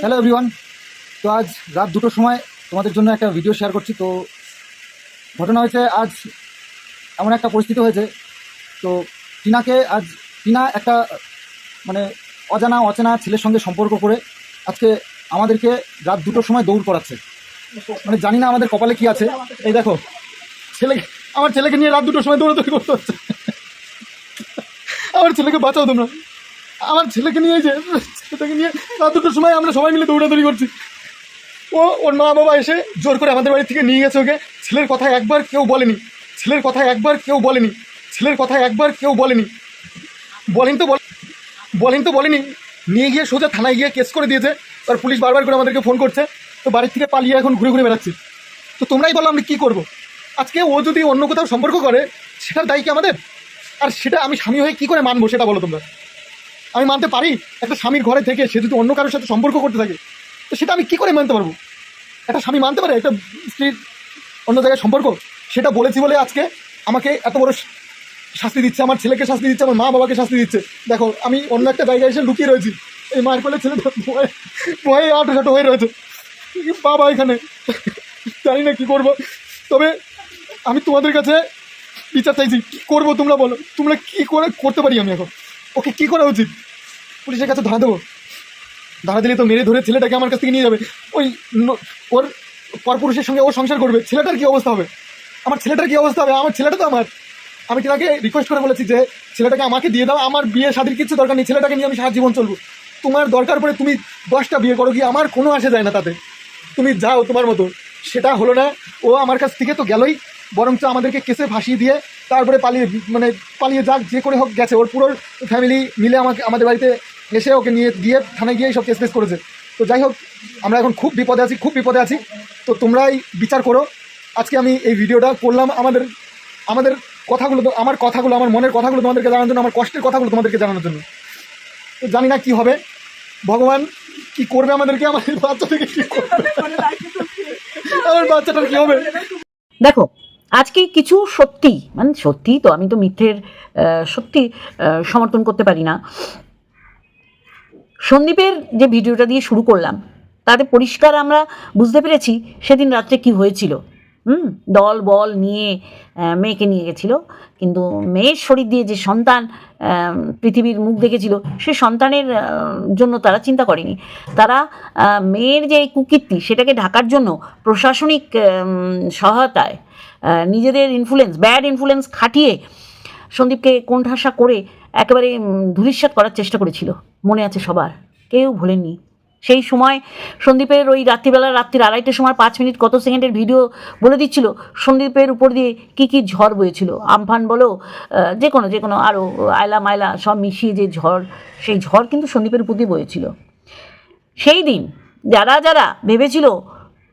Hello everyone তো আজ রাত দুটোর সময় তোমাদের জন্য একটা ভিডিও শেয়ার করছি। তো ঘটনা হয়েছে, আজ এমন একটা পরিস্থিতি হয়েছে। তো টিনাকে আজ, টিনা একটা মানে অজানা, অচেনা ছেলের সঙ্গে সম্পর্ক করে আজকে আমাদেরকে রাত দুটোর সময় দৌড় করাচ্ছে। মানে জানি না আমাদের কপালে কি আছে। এই দেখো, ছেলে, আমার ছেলেকে নিয়ে রাত দুটোর সময় দৌড়াদৌড়ি করতে হচ্ছে। আমার ছেলেকে বাঁচাও তোমরা। আমার ছেলেকে নিয়ে যে, ছেলেটাকে নিয়ে রাত দুটোর সময় আমরা সবাই মিলে দৌড়াদৌড়ি করছি। ও, ওর মা বাবা এসে জোর করে আমাদের বাড়ি থেকে নিয়ে গেছে ওকে। ছেলের কথা একবার কেউ বলেনি। ছেলের কথা একবার কেউ বলেনি। ছেলের কথা একবার কেউ বলেনি। বলেন তো বল, বলেন তো বলেনি। নিয়ে গিয়ে সোজা থানায় গিয়ে কেস করে দিয়েছে। আর পুলিশ বারবার করে আমাদেরকে ফোন করছে। তো বাড়ির থেকে পালিয়ে এখন ঘুরে ঘুরে বেড়াচ্ছি। তো তোমরাই বলো আমরা কী করব? আজকে ও যদি অন্য কোথাও সম্পর্ক করে, সেটার দায়ী কি আমাদের? আর সেটা আমি স্বামী হয়ে কী করে মানবো সেটা বলো তোমরা। আমি মানতে পারি, একটা স্বামীর ঘরে থেকে সে যদি অন্য কারোর সাথে সম্পর্ক করতে থাকে। তো সেটা আমি কী করে মানতে পারব? একটা স্বামী মানতে পারে, একটা স্ত্রীর অন্য জায়গায় সম্পর্ক? সেটা বলেছি বলে আজকে আমাকে এত বড় শাস্তি দিচ্ছে, আমার ছেলেকে শাস্তি দিচ্ছে, আমার মা বাবাকে শাস্তি দিচ্ছে। দেখো, আমি অন্য একটা জায়গায় এসে লুকিয়ে রয়েছি। এই মায়ের কোলে ছেলেটা ভয়ে ভয়ে আটো সাটো হয়ে রয়েছে। বাবা এখানে? জানি না কী করব। তবে আমি তোমাদের কাছে বিচার চাইছি, কী করব তোমরা বলো? তোমরা কী করে করতে পারি আমি এখন? ওকে কী করা উচিত? পুলিশের কাছে ধরা দেবো। ধরা দিলে তো মেরে ধরে ছেলেটাকে আমার কাছ থেকে নিয়ে যাবে। ওই ওর পরপুরুষের সঙ্গে ও সংসার করবে। ছেলেটার কী অবস্থা হবে? আমার ছেলেটার কী অবস্থা হবে? আমার ছেলেটা তো আমার। আমি তিনাকে রিকোয়েস্ট করে বলেছি যে, ছেলেটাকে আমাকে দিয়ে দাও, আমার বিয়ে শাদির কিছু দরকার নেই, ছেলেটাকে নিয়ে আমি সারা জীবন চলবো। তোমার দরকার পড়ে তুমি দশটা বিয়ে করো, কি আমার কোনো আসে যায় না তাতে। তুমি যাও তোমার মতো। সেটা হলো না, ও আমার কাছ থেকে তো গেলই, বরঞ্চ আমাদেরকে কেসে ফাঁসিয়ে দিয়ে তারপরে পালিয়ে মানে পালিয়ে যাক, যে করে হোক গেছে। ওর পুরো ফ্যামিলি মিলে আমাকে আমাদের বাড়িতে এসে ওকে নিয়ে গিয়ে থানায় গিয়ে সব কেস ফেস করেছে। তো যাই হোক, আমরা এখন খুব বিপদে আছি, খুব বিপদে আছি। তো তোমরাই বিচার করো। আজকে আমি এই ভিডিওটা করলাম আমাদের আমাদের কথাগুলো আমার কথাগুলো, আমার মনের কথাগুলো তোমাদেরকে জানানোর জন্য, আমার কষ্টের কথাগুলো তোমাদেরকে জানানোর জন্য। তো জানি না কি হবে। ভগবান কি করবে আমাদেরকে? আমার এই বাচ্চা থেকে কি করবে? আমার বাচ্চাটার কি হবে? দেখো, আজকে কিছু সত্যি মানে সত্যি তো আমি তো মিথ্যের সত্যি সমর্থন করতে পারি না। সন্দীপের যে ভিডিওটা দিয়ে শুরু করলাম, তাতে পরিষ্কার আমরা বুঝতে পেরেছি সেদিন রাত্রে কি হয়েছিল। হুম, দল বল নিয়ে মেয়েকে নিয়ে গেছিল। কিন্তু মেয়ের শরীর দিয়ে যে সন্তান পৃথিবীর মুখ দেখেছিল, সে সন্তানের জন্য তারা চিন্তা করেনি। তারা মেয়ের যে কুকীর্তি, সেটাকে ঢাকার জন্য প্রশাসনিক সহায়তায় নিজেদের ইনফ্লুয়েন্স ব্যাড ইনফ্লুয়েন্স খাটিয়ে সন্দীপকে কোণঠাসা করে একেবারে উম, করার চেষ্টা করেছিল মনে আছে সবার কেউ ভোলেননি। সেই সময় সন্দীপের ওই রাত্রিবেলা রাত্রির আড়াইটের সময় পাঁচ মিনিট কত সেকেন্ডের ভিডিও বলে দিচ্ছিল সন্দীপের উপর দিয়ে কী কী ঝড় বয়েছিল আমফান বলো যে কোনো যে কোনো আরও আয়লা মায়লা সব মিশিয়ে যে ঝড় সেই ঝড় কিন্তু সন্দীপের উপর দিয়ে বয়েছিল। সেই দিন যারা যারা ভেবেছিল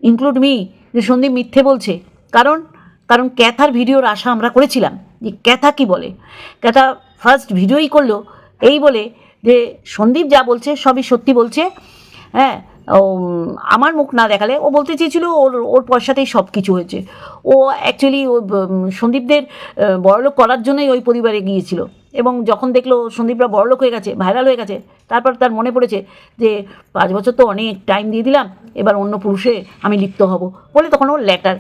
ইনক্লুড মি যে সন্দীপ মিথ্যে বলছে কারণ কারণ ক্যাথার ভিডিওর আশা আমরা করেছিলাম যে ক্যাথা কি বলে? ক্যাথা ফার্স্ট ভিডিওই করল। এই বলে যে, সন্দীপ যা বলছে, সবই সত্যি বলছে। হ্যাঁ ও, আমার মুখ না দেখালে, ও বলতে চেয়েছিল ওর ওর পয়সাতেই সব কিছু হয়েছে। ও অ্যাকচুয়ালি ও সন্দীপদের বড়লোক করার জন্যই ওই পরিবারে গিয়েছিল। এবং যখন দেখল সন্দীপরা বড়লোক হয়ে গেছে ভাইরাল হয়ে গেছে, তারপর তার মনে পড়েছে যে, পাঁচ বছর তো অনেক টাইম দিয়ে দিলাম, এবার অন্য পুরুষে আমি লিপ্ত হব বলে তখন ও ল্যাটার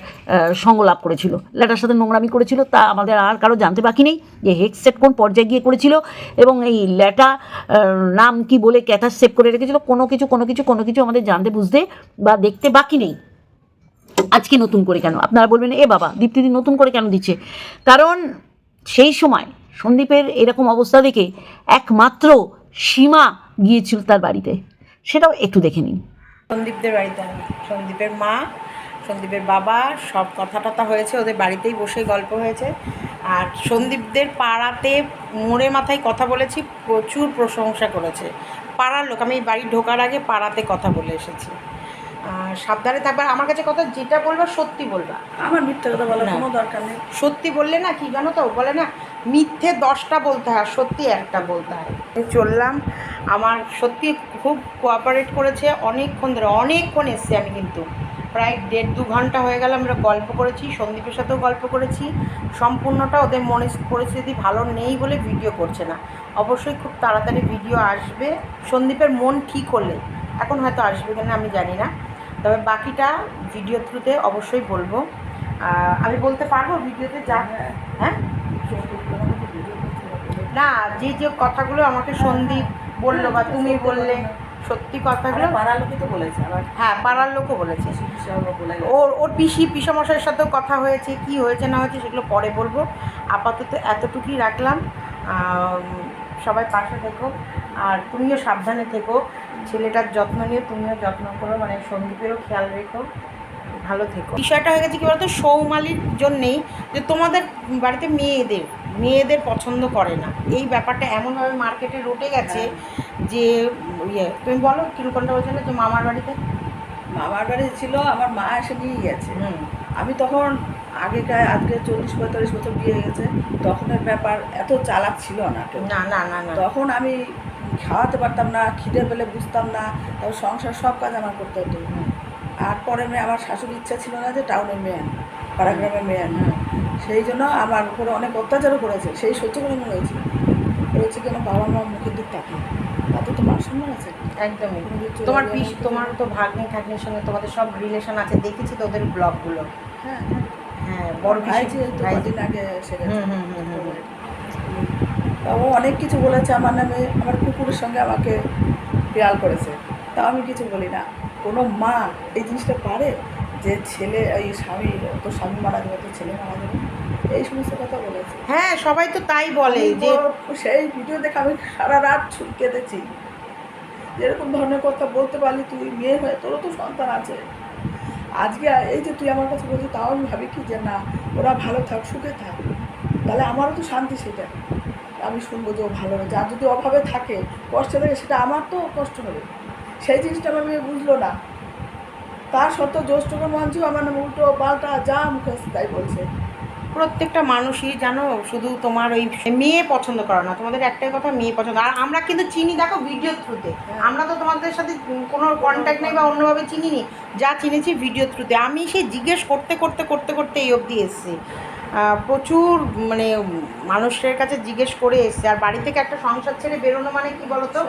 সঙ্গ লাভ করেছিল। ল্যাটার সাথে নোংরামি করেছিল, তা আমাদের আর কারও জানতে বাকি নেই যে হেক্সেট কোন পর্যায়ে গিয়ে করেছিল এবং এই ল্যাটা নাম কি বলে ক্যাথার সেভ করে রেখেছিল, কোনো কিছু কোনো কিছু কোনো কিছু আমাদের জানতে, বুঝতে বা দেখতে বাকি নেই। আজকে নতুন করে কেন? আপনারা বলবেন, এ বাবা, দীপ্তিদি নতুন করে কেন দিচ্ছে? কারণ সেই সময় সন্দীপের এরকম অবস্থা দেখে একমাত্র সীমা গিয়েছিল তার বাড়িতে। সেটাও একটু দেখে নিন। সন্দীপদের বাড়িতে সন্দীপের মা সন্দীপের বাবা সব কথা টথা হয়েছে ওদের বাড়িতেই বসে গল্প হয়েছে। আর সন্দীপদের পাড়াতে মোড়ে মাথায় কথা বলেছি প্রচুর প্রশংসা করেছে। পাড়ার লোক আমি এই বাড়ি ঢোকার আগে পাড়াতে কথা বলে এসেছি। সাবধানে থাকবার আমার কাছে কথা যেটা বলবা সত্যি বলবা। আমার মিথ্যে কথা বলার কোনো দরকার নেই। সত্যি বললে না কি জানো তো বলে না মিথ্যে দশটা বলতে হয় আর সত্যি একটা বলতে হয়। আমি চললাম আমার সত্যি খুব কোঅপারেট করেছে অনেকক্ষণ ধরে অনেকক্ষণ এসছি আমি কিন্তু। প্রায় দেড় দু ঘণ্টা হয়ে গেল আমরা গল্প করেছি সন্দীপের সাথেও গল্প করেছি। সম্পূর্ণটা ওদের মনে পরিস্থিতি ভালো নেই বলে ভিডিও করছে না। অবশ্যই খুব তাড়াতাড়ি ভিডিও আসবে। সন্দীপের মন ঠিক হলে এখন হয়তো আসবে কিনা আমি জানি না। তবে বাকিটা ভিডিও থ্রুতে অবশ্যই বলব। আমি বলতে পারব ভিডিওতে যা হ্যাঁ? না যে যে কথাগুলো আমাকে সন্দীপ বলল বা তুমি বললে সত্যি কথাগুলো পাড়ার লোকে তো বলেছে আবার হ্যাঁ পাড়ার লোকও বলেছে। ওর ওর পিসি পিসামশাইয়ের সাথেও কথা হয়েছে কি হয়েছে না হয়েছে সেগুলো পরে বলব। আপাতত এতটুকুই রাখলাম। সবাই পাশে থেকো। আর তুমিও সাবধানে থেকো। ছেলেটার যত্ন নিয়ে তুমিও যত্ন করো মানে সন্দীপেরও খেয়াল রেখো। ভালো থেকো। বিষয়টা হয়ে গেছে কি বলতো সৌমালির জন্যেই যে তোমাদের বাড়িতে মেয়েদের মেয়েদের পছন্দ করে না। এই ব্যাপারটা এমনভাবে মার্কেটে রটে গেছে যে ইয়ে তুমি বলো কিরকমটা বলছিলে যে মামার বাড়িতে? মামার বাড়ি ছিল আমার মা এসে নিয়ে গেছে। হুম। আমি তখন আগেকার আজকে চল্লিশ পঁয়তাল্লিশ বছর বিয়ে হয়ে গেছে তখনের ব্যাপার এত চালাক ছিল না না না না তখন আমি খাওয়াতে পারতাম না খিদে পেলে বুঝতাম না তারপর সংসার সব কাজ আমার করতে হতো। আর পরে মেয়ে আমার শাশুড়ির ইচ্ছা ছিল না যে টাউনের মেয়ে আনব। পাড়াগ্রামের মেয়ে আনব সেই জন্য আমার উপরে অনেক অত্যাচারও করেছে সেই সহ্য করে মনে হয়েছে। হয়েছে কেন বাবা মা মুখের দিক তাকিয়ে। তাতে তো মান সম্মান আছে? একদমই। তোমার পিস তোমার তো ভাগ্নি ঠাগ্নির সঙ্গে তোমাদের সব রিলেশন আছে দেখেছি তো ওদের ব্লগগুলো। হ্যাঁ হ্যাঁ বড় ভাই পিসি যে তো কদিন আগে এসে গেছে। ও অনেক কিছু বলেছে আমার নামে আমার কুকুরের সঙ্গে আমাকে বিড়াল করেছে। তাও আমি কিছু বলি না। কোনো মা এই জিনিসটা পারে? যে ছেলে এই স্বামী তো স্বামী মারা যাবে তো ছেলে মারা যাবে এই সমস্ত কথা বলেছে। হ্যাঁ সবাই তো তাই বলে যে সেই ভিডিও দেখে আমি সারা রাত ছুট কেঁদেছি। যেরকম ধরনের কথা বলতে পারলি তুই মেয়ে হয়ে তোরও তো সন্তান আছে। আজকে এই যে তুই আমার কাছে বলছিস তাও আমি ভাবি কি যে না ওরা ভালো থাক সুখে থাক। তাহলে আমারও তো শান্তি সেটা। আমি শুনব যে ও ভালো হবে। যার যদি অভাবে থাকে কষ্ট থাকে সেটা আমার তো কষ্ট হবে। সেই জিনিসটা আমার মেয়ে বুঝলো না। তার সত্ত্বেও জ্যৈষ্ঠকে মানছেও আমার নামে উল্টো পাল্টা যা মুখে আসছে তাই বলছে। প্রত্যেকটা মানুষই জানো শুধু তোমার ওই মেয়ে পছন্দ করে না তোমাদের একটাই কথা মেয়ে পছন্দ। আর আমরা কিন্তু চিনি দেখো ভিডিও থ্রুতে আমরা তো তোমাদের সাথে কোনো কন্ট্যাক্ট নেই বা অন্যভাবে চিনি নি যা চিনেছি ভিডিও থ্রুতে আমি সেই জিজ্ঞেস করতে করতে করতে করতে এই অবধি এসেছি। প্রচুর মানে মানুষের কাছে জিজ্ঞেস করে এসছে। আর বাড়ি থেকে একটা সংসার ছেড়ে বেরোনো মানে কি বলতো?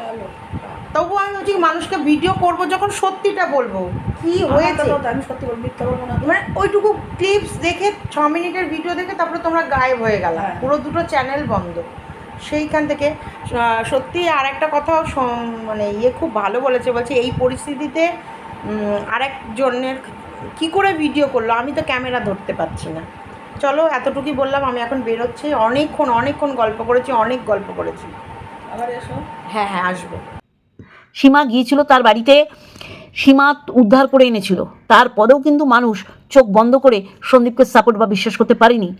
চলো। তবু আমি হচ্ছে মানুষকে ভিডিও করব যখন সত্যিটা বলব। কি আমার হয়েছে? আমি সত্যি বল মিথ্যা বলব না। মানে ওইটুকু ক্লিপস দেখে ছ মিনিটের ভিডিও দেখে তারপরে তোমরা গায়েব হয়ে গেল। হ্যাঁ। পুরো দুটো চ্যানেল বন্ধ। সেইখান থেকে সত্যি আর একটা কথাও স- মানে ইয়ে খুব ভালো বলেছে। বলছে এই পরিস্থিতিতে আরেকজনের কি করে ভিডিও করল? আমি তো ক্যামেরা ধরতে পারছি না। চলো এতটুকুই বললাম আমি এখন বেরোচ্ছি। অনেকক্ষণ অনেকক্ষণ গল্প করেছি অনেক গল্প করেছি। আবার এসো। হ্যাঁ হ্যাঁ আসব। সীমা গিয়েছিল তার বাড়িতে। সীমা উদ্ধার করে এনেছিল। তারপরেও কিন্তু মানুষ চোখ বন্ধ করে সন্দীপকে সাপোর্ট বা বিশ্বাস করতে পারেনি।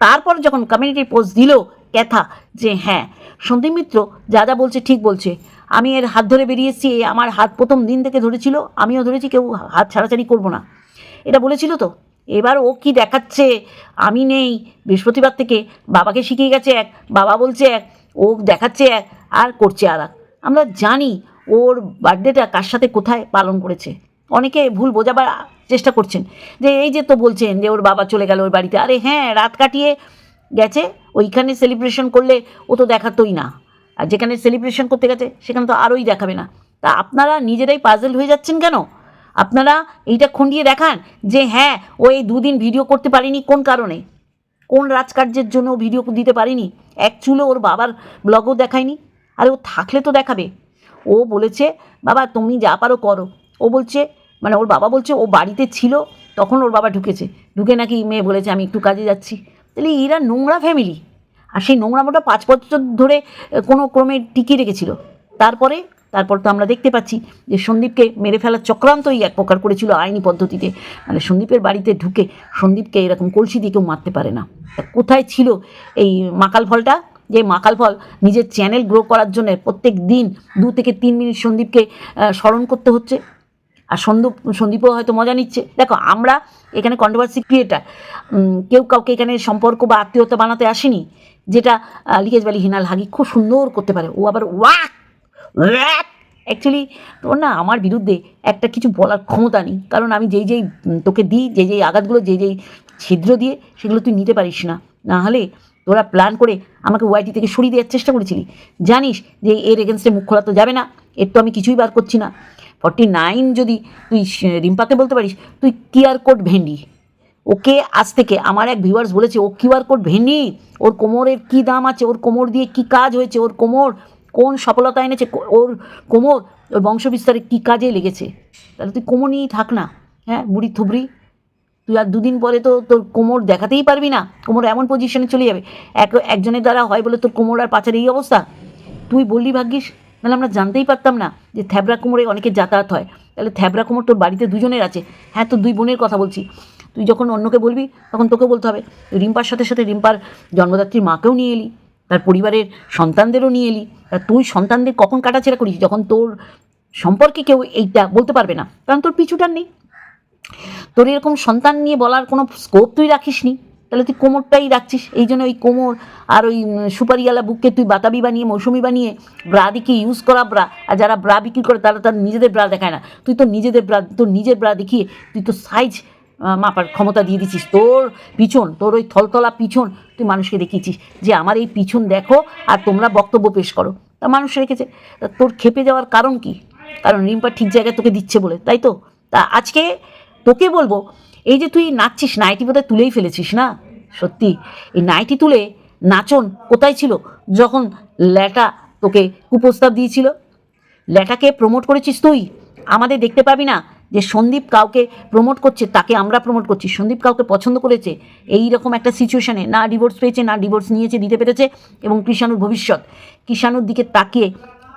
তারপর যখন কমিউনিটি পোস্ট দিল ক্যাথা যে হ্যাঁ সন্দীপ মিত্র যা যা বলছে ঠিক বলছে। আমি এর হাত ধরে বেরিয়েছি আমার হাত প্রথম দিন থেকে ধরেছিল, আমিও ধরেছি, কেউ হাত ছাড়াছাড়ি করব না। এটা বলেছিল তো? এবার ও কি দেখাচ্ছে? আমি নেই। বৃহস্পতিবার থেকে বাবাকে শিখিয়ে গেছে এক, বাবা বলছে এক, ও দেখাচ্ছে এক, আর করছে আর আমরা জানি ওর বার্থডেটা কার সাথে কোথায় পালন করেছে? অনেকে ভুল বোঝাবার চেষ্টা করছেন। যে এই যে তো বলছেন যে ওর বাবা চলে গেল ওর বাড়িতে। আরে হ্যাঁ রাত কাটিয়ে গেছে, ওইখানে সেলিব্রেশন করলে ও তো দেখাতোই না। আর যেখানে সেলিব্রেশন করতে গেছে, সেখানে তো আরোই দেখাবে না। তা আপনারা নিজেরাই পাজেল হয়ে যাচ্ছেন কেন? আপনারা এইটা খন্ডিয়ে দেখান যে হ্যাঁ ও এই দুদিন ভিডিও করতে পারেনি কোন কারণে? কোন রাজকার্যের জন্য ভিডিও দিতে পারেনি? এক চুলো ওর বাবার ব্লগও দেখায়নি? আরে ও থাকলে তো দেখাবে। ও বলেছে, বাবা, তুমি যা পারো করো। ও বলছে মানে ওর বাবা বলছে, ও বাড়িতে ছিল, তখন ওর বাবা ঢুকেছে। ঢুকে নাকি মেয়ে বলেছে, আমি একটু কাজে যাচ্ছি। তাহলে এরা নোংরা ফ্যামিলি আর সেই নোংরামোটা পাঁচ বছর ধরে কোনো ক্রমে টিকিয়ে রেখেছিল। তারপরে, তারপর তো আমরা দেখতে পাচ্ছি যে সন্দীপকে মেরে ফেলার চক্রান্তই এক প্রকার করেছিল আইনি পদ্ধতিতে। মানে সন্দীপের বাড়িতে ঢুকে সন্দীপকে এরকম কলসি দিয়ে কেউ মারতে পারে না। কোথায় ছিল এই মাকাল ফলটা? যে মাকাল ফল নিজের চ্যানেল গ্রো করার জন্য প্রত্যেক দিন দু থেকে তিন মিনিট সন্দীপকে স্মরণ করতে হচ্ছে। আর সন্দীপ, সন্দীপও হয়তো মজা নিচ্ছে। দেখো, আমরা এখানে কন্ট্রোভার্সি ক্রিয়েটার কেউ কাউকে এখানে সম্পর্ক বা আত্মীয়তা বানাতে আসেনি, যেটা লিকেজ ভ্যালি হিনাল হাগি খুব সুন্দর করতে পারে। ও আবার ওয়াক ওয়াক অ্যাকচুয়ালি তোর না, আমার বিরুদ্ধে একটা কিছু বলার ক্ষমতা নেই। কারণ আমি যেই যেই তোকে দিই, যেই যেই আঘাতগুলো, যেই যেই ছিদ্র দিয়ে, সেগুলো তুই নিতে পারিস না। না হলে তোরা প্ল্যান করে আমাকে ওয়াইটি থেকে সরিয়ে দেওয়ার চেষ্টা করেছিলি। জানিস যে এর এগেনস্টে মুখ খোলা তো যাবে না, এর তো আমি কিছুই বার করছি না। ফর্টি নাইন যদি তুই রিম্পাকে বলতে পারিস, তুই কিউআর কোড ভেন্ডি। ওকে আজ থেকে আমার এক ভিউয়ার্স বলেছে, ও কিউআর কোড ভেন্ডি? ওর কোমরের কি দাম আছে? ওর কোমর দিয়ে কি কাজ হয়েছে? ওর কোমর কোন সফলতা এনেছে? ওর কোমর, ওর বংশবিস্তারে কী কাজে লেগেছে? তাহলে তুই কোমর নিয়েই থাক না হ্যাঁ বুড়ি থুবড়ি। তুই আর দুদিন পরে তো তোর কোমর দেখাতেই পারবি না। কোমর এমন পজিশনে চলে যাবে। এক, একজনের দ্বারা হয় বলে তোর কোমর আর পাচার এই অবস্থা? তুই বললি ভাগ্যিস, নাহলে আমরা জানতেই পারতাম না যে থ্যাবরা কোমরে অনেকে যাতায়াত হয়। তাহলে থ্যাবরা কোমর তোর বাড়িতে দুজনের আছে। হ্যাঁ তোর দুই বোনের কথা বলছি। তুই যখন অন্যকে বলবি, তখন তোকে বলতে হবে। রিম্পার সাথে সাথে রিম্পার জন্মদাত্রীর মাকেও নিয়ে এলি, তার পরিবারের সন্তানদেরও নিয়ে এলি। আর তুই সন্তানদের কখন কাটাছেড়া করিস, যখন তোর সম্পর্কে কেউ এইটা বলতে পারবে না? কারণ তোর পিছুটার নেই। তোর এরকম সন্তান নিয়ে বলার কোনো স্কোপ তুই রাখিস নি তাহলে তুই কোমরটাই রাখছিস। এই জন্য ওই কোমর আর ওই সুপারিওয়ালা বুককে তুই বাতাবি বানিয়ে, মৌসুমি বানিয়ে ব্রা দিকে ইউজ করা ব্রা আর যারা ব্রা বিক্রি করে, তারা তার নিজেদের ব্রা দেখায় না। তুই তো নিজেদের ব্রা তোর নিজের ব্রা দেখিয়ে তুই তো সাইজ মাপার ক্ষমতা দিয়ে দিচ্ছিস। তোর পিছন, তোর ওই থলতলা পিছন তুই মানুষকে দেখিয়েছিস যে আমার এই পিছন দেখো আর তোমরা বক্তব্য পেশ করো। তা মানুষ রেখেছে। তোর খেপে যাওয়ার কারণ কি? কারণ রিম্পা ঠিক জায়গায় তোকে দিচ্ছে বলে, তাই তো? তা আজকে তোকে বলব, এই যে তুই নাচছিস, নাইটি বোধহয় তুলেই ফেলেছিস না? সত্যি, এই নাইটি তুলে নাচন কোথায় ছিল যখন ল্যাটা তোকে কুপ্রস্তাব দিয়েছিল? ল্যাটাকে প্রমোট করেছিস তুই? আমাদের দেখতে পাবি না যে সন্দীপ কাউকে প্রমোট করছে, তাকে আমরা প্রমোট করছি। সন্দীপ কাউকে পছন্দ করেছে এই রকম একটা সিচুয়েশানে না ডিভোর্স পেয়েছে, না ডিভোর্স নিয়েছে, দিতে পেরেছে, এবং কৃষাণুর ভবিষ্যৎ। কৃষাণুর দিকে তাকিয়ে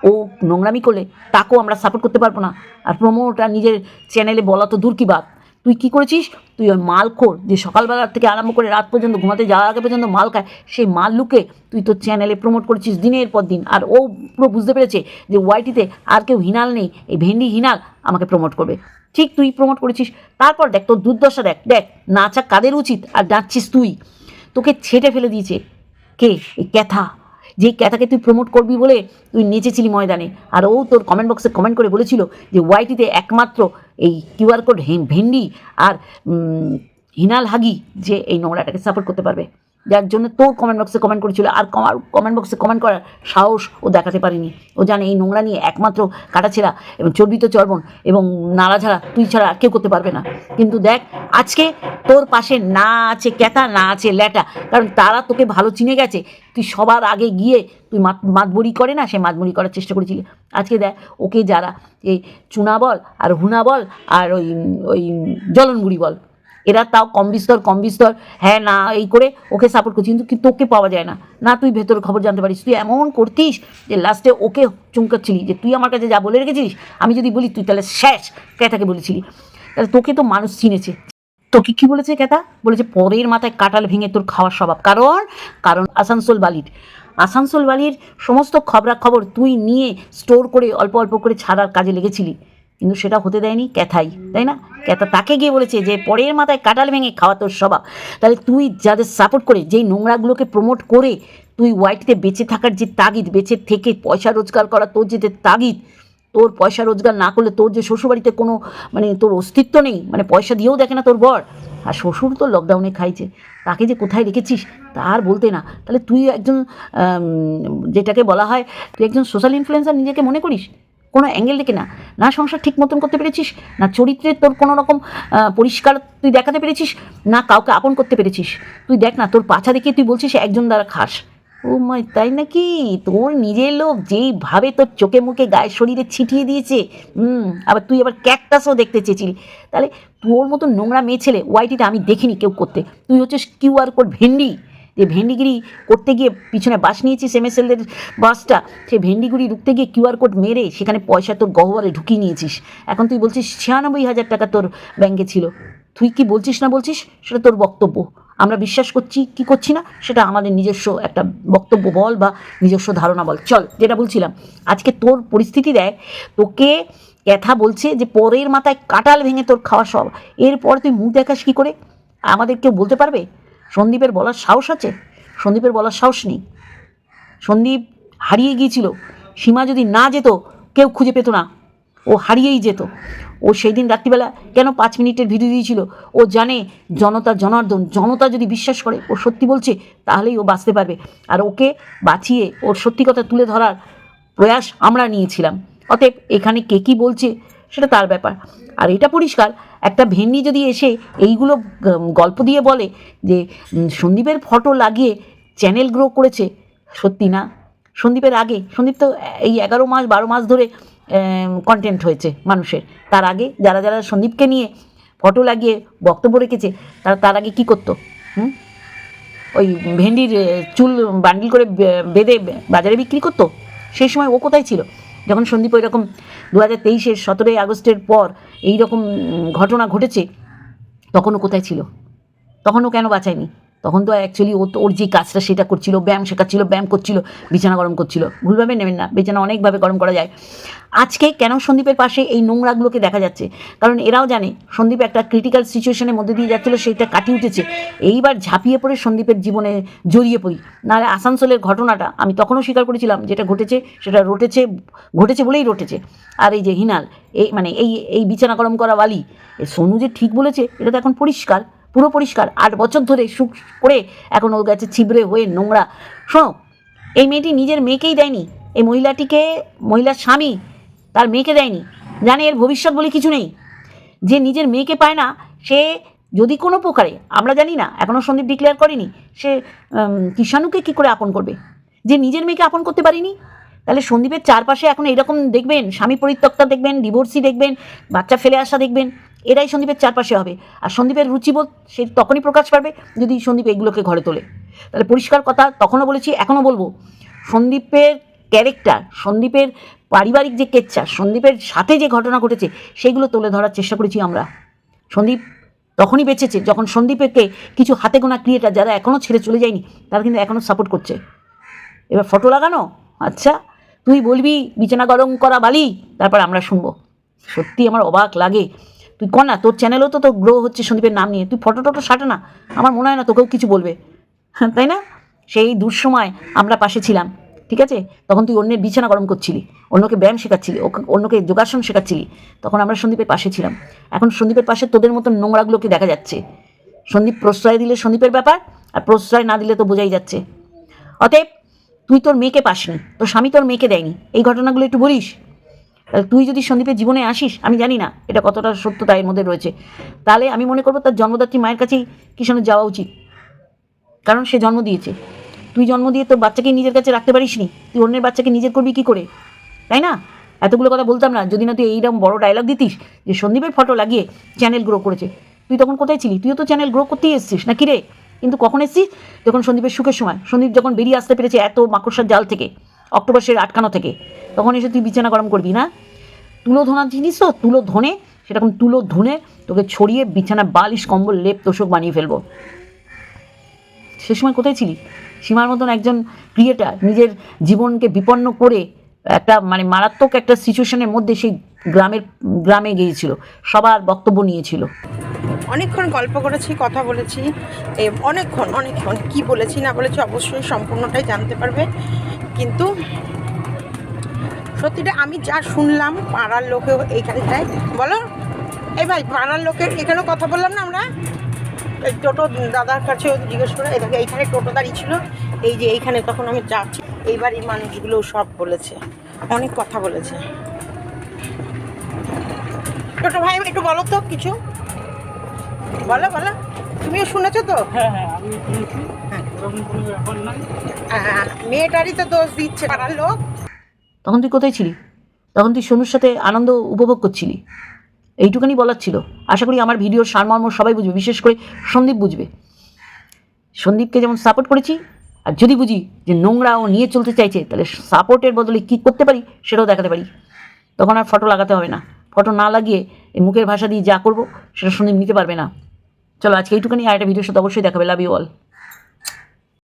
ও নোংরামি করলে, তাকেও আমরা সাপোর্ট করতে পারব না। আর প্রমোট আর নিজের চ্যানেলে বলা তো দূর কি বাদ তুই কী করেছিস? তুই ওই মাল মালখোর যে সকালবেলা থেকে আরম্ভ করে রাত পর্যন্ত ঘুমাতে যাওয়ার আগে পর্যন্ত মাল খায়, সেই মাল লুকে তুই তোর চ্যানেলে প্রমোট করেছিস দিনের পর দিন। আর ও পুরো বুঝতে পেরেছে যে ওয়াইটিতে আর কেউ হিনাল নেই, এই ভেন্ডি হিনাল আমাকে প্রমোট করবে। ঠিক তুই প্রমোট করেছিস, তারপর দেখ তোর দুর্দশা দেখ দেখ নাচা কাদের উচিত আর নাচছিস তুই? তোকে ছেটে ফেলে দিয়েছে। কে? এই ক্যাথা। যে ক্যাথাকে তুই প্রমোট করবি বলে তুই নেচেছিলি ময়দানে। আর ও তোর কমেন্ট বক্সে কমেন্ট করে বলেছিল যে ওয়াইটিতে একমাত্র এই কিউআর কোড ভেন্ডি আর হিনাল হাগি যে এই নোংরাটাকে সাপোর্ট করতে পারবে। যার জন্য তোর কমেন্ট বক্সে কমেন্ট করেছিল। আর কমেন্ট বক্সে কমেন্ট করার সাহস ও দেখাতে পারিনি। ও জানে এই নোংরা নিয়ে একমাত্র কাটাছেড়া এবং চর্বিত চর্বণ এবং নাড়া ছাড়া তুই ছাড়া কেউ করতে পারবে না। কিন্তু দেখ, আজকে তোর পাশে না আছে ক্যাতা না আছে ল্যাটা। কারণ তারা তোকে ভালো চিনে গেছে। তুই সবার আগে গিয়ে তুই মাত মাতবড়ি করে না, সে মাতবড়ি করার চেষ্টা করেছিলি। আজকে দেখ, ওকে যারা এই চুনা বল আর হুনা বল আর ওই ওই জলনগুড়ি বল এরা তাও কম বিস্তর কম বিস্তর। হ্যাঁ না, এই করে ওকে সাপোর্ট করছি, কিন্তু তোকে পাওয়া যায় না। না, তুই ভেতর খবর জানতে পারিস। তুই এমন করতিস যে লাস্টে ওকে চুমকাচ্ছিলি, যে তুই আমার কাছে যা বলে রেখেছিস আমি যদি বলি, তুই তাহলে শেষ ক্যাটাকে বলেছিলি। তাহলে তোকে তো মানুষ চিনেছে। তোকে কি বলেছে ক্যাটা বলেছে, পরের মাথায় কাটাল ভেঙে তোর খাওয়ার স্বভাব। কারণ কারণ আসানসোল বালির। আসানসোল বালির সমস্ত খবরাখবর তুই নিয়ে স্টোর করে অল্প অল্প করে ছাড়ার কাজে লেগেছিলি। কিন্তু সেটা হতে দেয়নি ক্যাথাই, তাই না? ক্যাথা তাকে গিয়ে বলেছে যে পরের মাথায় কাটাল ভেঙে খাওয়া তোর স্বভাব। তাহলে তুই যাদের সাপোর্ট করে, যেই নোংরাগুলোকে প্রমোট করে, তুই ওয়াইটিতে বেঁচে থাকার যে তাগিদ, বেঁচে থেকে পয়সা রোজগার করা তোর যে তাগিদ, তোর পয়সা রোজগার না করলে তোর যে শ্বশুরবাড়িতে কোনো মানে তোর অস্তিত্ব নেই মানে পয়সা দিয়েও দেখে না তোর বর। আর শ্বশুর তো লকডাউনে খাইছে, তাকে যে কোথায় রেখেছিস তার বলতে না। তাহলে তুই একজন যেটাকে বলা হয়, তুই একজন সোশ্যাল ইনফ্লুয়েন্সার নিজেকে মনে করিস? কোনো অ্যাঙ্গেল দেখে না। না সংসার ঠিক মতন করতে পেরেছিস, না চরিত্রে তোর কোনো রকম পরিষ্কার তুই দেখাতে পেরেছিস, না কাউকে আপন করতে পেরেছিস। তুই দেখ না, তোর পাছা দেখে তুই বলছিস একজন দ্বারা খাস। ও মাই তাই নাকি? তোর নিজের লোক যেইভাবে তোর চোখে মুখে গায়ে শরীরে ছিটিয়ে দিয়েছে, হুম, আবার তুই আবার ক্যাকটাসও দেখতে চেয়েছিলি। তাহলে তোর মতো নোংরা মেয়ে ছেলে ওয়াইটিটা আমি দেখিনি কেউ করতে। তুই হচ্ছিস কিউআর কোড ভেন্ডি। যে ভেন্ডিগিরি করতে গিয়ে পিছনে বাস নিয়েছিস এমএসএলের বাসটা, সেই ভেন্ডিগুড়ি ঢুকতে গিয়ে কিউআর কোড মেরে সেখানে পয়সা তোর গহ্বরে ঢুকিয়ে নিয়েছিস। এখন তুই বলছিস ছিয়ানব্বই হাজার টাকা তোর ব্যাংকে ছিল। তুই কি বলছিস না বলছিস? সেটা তোর বক্তব্য। আমরা বিশ্বাস করছি কি করছি না? সেটা আমাদের নিজস্ব একটা বক্তব্য বল বা নিজস্ব ধারণা বল। চল, যেটা বলছিলাম, আজকে তোর পরিস্থিতি দেয় তোকে ক্যাথা বলছে যে পরের মাথায় কাটাল ভেঙে তোর খাওয়া সব। এরপর তুই মুখ দেখাস কী করে? আমাদের কেউ বলতে পারবে? সন্দীপের বলার সাহস আছে? সন্দীপের বলার সাহস নেই। সন্দীপ হারিয়ে গিয়েছিল। সীমা যদি না যেত, কেউ খুঁজে পেত না। ও হারিয়েই যেত। ও সেই দিন রাত্রিবেলা কেন পাঁচ মিনিটের ভিডিও দিয়েছিল? ও জানে জনতা জনার্দন, জনতা যদি বিশ্বাস করে, ও সত্যি বলছে, তাহলেই ও বাঁচতে পারবে। আর ওকে বাঁচিয়ে ওর সত্যি কথা তুলে ধরার প্রয়াস আমরা নিয়েছিলাম। অতএব এখানে কে কী বলছে, সেটা তার ব্যাপার। আর এটা পরিষ্কার একটা ভেন্ডি যদি এসে এইগুলো গল্প দিয়ে বলে যে সন্দীপের ফটো লাগিয়ে চ্যানেল গ্রো করেছে, সত্যি না? সন্দীপের আগে, সন্দীপ তো এই এগারো মাস, বারো মাস ধরে কন্টেন্ট হয়েছে মানুষের। তার আগে যারা যারা সন্দীপকে নিয়ে ফটো লাগিয়ে বক্তব্য রেখেছে, তারা, তার আগে কী করতো? হুম? ওই ভেন্ডির চুল বান্ডিল করে বেঁধে বাজারে বিক্রি করতো? সেই সময় ও কোথায় ছিল? যখন সন্দীপ ওই রকম দু হাজার তেইশের সতেরোই আগস্টের পর এই রকম ঘটনা ঘটেছে, তখনও কোথায় ছিল? তখনও কেন বাঁচায়নি? তখন তো অ্যাকচুয়ালি ও তো, ওর যে কাজটা সেটা করছিল, ব্যায়াম শেখাচ্ছিল, ব্যায়াম করছিল, বিছানা গরম করছিল। ভুলভাবে নেবেন না, বিছানা অনেকভাবে গরম করা যায়। আজকে কেন সন্দীপের পাশে এই নোংরাগুলোকে দেখা যাচ্ছে? কারণ এরাও জানে, সন্দীপ একটা ক্রিটিক্যাল সিচুয়েশনের মধ্যে দিয়ে যাচ্ছিল, সেইটা কাটিয়ে উঠেছে। এইবার ঝাঁপিয়ে পড়ে সন্দীপের জীবনে জড়িয়ে পড়ি। নাহলে আসানসোলের ঘটনাটা আমি তখনও স্বীকার করেছিলাম, যেটা ঘটেছে, সেটা রটেছে, ঘটেছে বলেই রটেছে। আর এই যে হিনাল, এই মানে এই এই বিছানা গরম করা বালি সোনু যে ঠিক বলেছে, এটা তো এখন পরিষ্কার। পুরো পরিষ্কার। আট বছর ধরে সুখ করে এখন ও গেছে ছিবড়ে হয়ে নোংরা। শোনো, এই মেয়েটি নিজের মেয়েকেই দেয়নি। এই মহিলাটিকে, মহিলার স্বামী তার মেয়েকে দেয়নি। জানে এর ভবিষ্যৎ বলে কিছু নেই। যে নিজের মেয়েকে পায় না, সে যদি কোনো প্রকারে, আমরা জানি না এখনও সন্দীপ ডিক্লেয়ার করেনি, সে কিষাণুকে কী করে আপন করবে? যে নিজের মেয়েকে আপন করতে পারিনি? তাহলে সন্দীপের চারপাশে এখন এরকম দেখবেন, স্বামী পরিত্যক্তা দেখবেন ডিভোর্সি দেখবেন, বাচ্চা ফেলে আসা দেখবেন। এরাই সন্দীপের চারপাশে হবে। আর সন্দীপের রুচিবোধ সে তখনই প্রকাশ পাবে যদি সন্দীপ এগুলোকে ঘরে তোলে। তাহলে পরিষ্কার কথা, তখনও বলেছি, এখনও বলব, সন্দীপের ক্যারেক্টার, সন্দীপের পারিবারিক যে কেচ্ছা, সন্দীপের সাথে যে ঘটনা ঘটেছে, সেগুলো তুলে ধরার চেষ্টা করেছি আমরা। সন্দীপ তখনই বেঁচেছে যখন সন্দীপকে কিছু হাতে গোনা ক্রিয়েটার যারা এখনও ছেড়ে চলে যায়নি, তারা কিন্তু এখনও সাপোর্ট করছে। এবার ফটো লাগানো? আচ্ছা তুই বলবি, বিছানা গরম করা বালি, তারপর আমরা শুনব। সত্যি আমার অবাক লাগে তুই কর না তোর চ্যানেলও তো তো গ্রো হচ্ছে সন্দীপের নাম নিয়ে। তুই ফটো টটো সাটে না আমার মনে হয় না তোকেও কিছু বলবে। হ্যাঁ, তাই না? সেই দুঃসময় আমরা পাশে ছিলাম ঠিক আছে? তখন তুই অন্যের বিছানা গরম করছিলি অন্যকে ব্যায়াম শেখাচ্ছিলি অন্যকে যোগাসন শেখাচ্ছিলি। তখন আমরা সন্দীপের পাশে ছিলাম। এখন সন্দীপের পাশে তোদের মতন নোংরাগুলোকে দেখা যাচ্ছে। সন্দীপ প্রশ্রয় দিলে সন্দীপের ব্যাপার আর প্রশ্রয় না দিলে তো বোঝাই যাচ্ছে। অতএব তুই তোর মেয়েকে পাসনি তোর স্বামী তোর মেয়েকে দেয়নি। এই ঘটনাগুলো একটু বলিস? তুই যদি সন্দীপের জীবনে আসিস, আমি জানি না এটা কতটা সত্যতা এর মধ্যে রয়েছে। তাহলে আমি মনে করব তার জন্মদাত্রী মায়ের কাছেই কিষাণের যাওয়া উচিত। কারণ সে জন্ম দিয়েছে। তুই জন্ম দিয়ে তোর বাচ্চাকে নিজের কাছে রাখতে পারিস নি তুই অন্যের বাচ্চাকে নিজের করবি কি করে? তাই না? এতগুলো কথা বলতাম না, যদি না তুই এইরকম বড় ডায়লগ দিতিস যে সন্দীপের ফটো লাগিয়ে চ্যানেল গ্রো করেছে। তুই তখন কোথায় ছিলি? তুইও তো চ্যানেল গ্রো করতেই এসছিস না কি রে? কিন্তু কখন এসছিস? যখন সন্দীপের সুখের সময়। সন্দীপ যখন বেরিয়ে আসতে পেরেছে এত মাকড়সার জাল থেকে। অক্টোবর আটকানো থেকে। তখন এসে তুই বিছানা গরম করবি, না? তুলো ধোনার জিনিস তো, তুলো ধনে, সেরকম তুলো ধুনে তোকে ছড়িয়ে বিছানা বালিশ, কম্বল, লেপ, তোষক বানিয়ে ফেলব। সে সময় কোথায় ছিলি? সীমার মতন একজন ক্রিয়েটার, নিজের জীবনকে বিপন্ন করে একটা মানে মারাত্মক একটা সিচুয়েশনের মধ্যে সেই গ্রামের, গ্রামে গিয়েছিল, সবার বক্তব্য নিয়েছিল। অনেকক্ষণ গল্প করেছি, কথা বলেছি অনেকক্ষণ অনেকক্ষণ, কি বলেছি না বলেছি অবশ্যই সম্পূর্ণটাই জানতে পারবে। কিন্তু সত্যিটা আমি যা শুনলাম পাড়ার লোকেও এইখানটায়, বলো? এই ভাই, পাড়ার লোকের এখানেও কথা বললাম না আমরা? এই টোটো দাদার কাছেও জিজ্ঞেস করে এটাকে এইখানে টোটো দাঁড়িয়ে ছিল, এই যে এইখানে তখন আমি যাচ্ছি। এইবার এই মানুষগুলো সব বলেছে, অনেক কথা বলেছে। টোটো ভাই, একটু বলো তো কিছু। বলো বলো। তুমিও শুনেছো তো? হ্যাঁ হ্যাঁ আমি শুনেছি। আহ, মেয়েটারই তো দোষ দিচ্ছে পাড়ার লোক। তখন তুই কোথায় ছিলি? তখন তুই সোনুর সাথে আনন্দ উপভোগ করছিলি? এইটুখানি বলার ছিল। আশা করি আমার ভিডিওর সারমর্ম সবাই বুঝবে বিশেষ করে সন্দীপ বুঝবে। সন্দীপকে যেমন সাপোর্ট করেছি আর যদি বুঝি যে নোংরা ও নিয়ে চলতে চাইছে তাহলে সাপোর্টের বদলে কী করতে পারি সেটাও দেখাতে পারি। তখন আর ফটো লাগাতে হবে না। ফটো না লাগিয়ে এই মুখের ভাষা দিয়ে যা করব সেটা সন্দীপ নিতে পারবে না। চলো আজকে এইটুখানি আর একটা ভিডিওর সাথে অবশ্যই দেখাবে লাভ ইউ অল